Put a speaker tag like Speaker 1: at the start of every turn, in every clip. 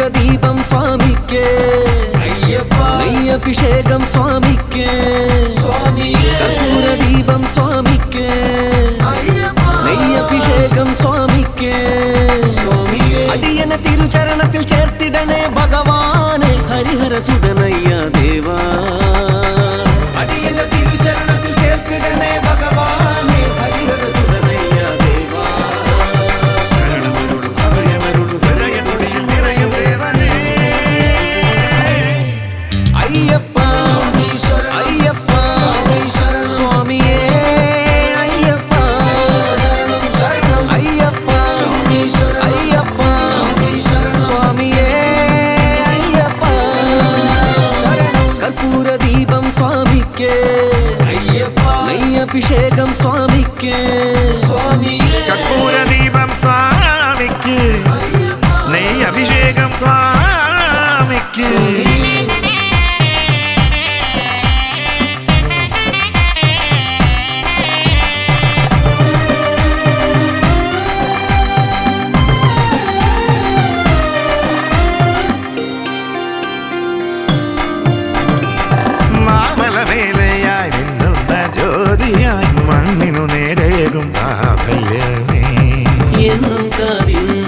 Speaker 1: കർപ്പൂരദീപം സ്വാമിക്ക്.
Speaker 2: അയ്യപ്പ.
Speaker 1: നെയ്യഭിഷേകം സ്വാമിക്ക്.
Speaker 2: സ്വാമി
Speaker 1: കർപ്പൂരദീപം സ്വാമിക്ക്. നെയ്യഭിഷേകം സ്വാമിക്ക്.
Speaker 2: സ്വാമി
Speaker 1: അടിയന തിരുചരണത്തിൽ ചേർത്തിടണേ ഭഗവാനെ. ഹരിഹര സുതനയ്യ ദേവാ. സ്വാമിക്ക്.
Speaker 2: അയ്യപ്പ.
Speaker 1: നെയ്യഭിഷേകം സ്വാമിക്ക്.
Speaker 2: കർപ്പൂര
Speaker 3: ദീപം സ്വാമിക്ക്. നെയ്യഭിഷേകം സ്വാമിക്ക്. ജ്യോതിയായി മണ്ണിനു നേരേകും സാഫല്യമേ
Speaker 1: എന്നും കാതിന്നാനന്ദം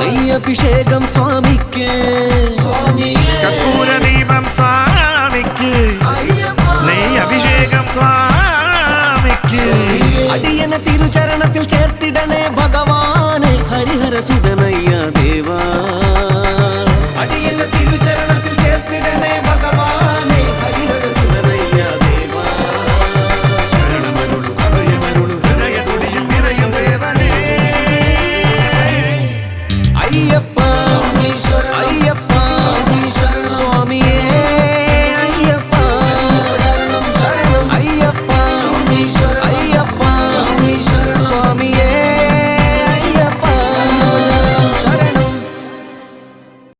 Speaker 1: നെയ്യഭിഷേകം സ്വാമിക്ക്.
Speaker 2: സ്വാമിയേ
Speaker 3: കർപ്പൂരദീപം സ്വാമിക്ക്. നെയ്യഭിഷേകം സ്വാമിക്ക്.
Speaker 1: അടിയന തിരുചരണത്തിൽ ചേർത്തിടണേ ഭഗവാനെ. ഹരിഹര സുതന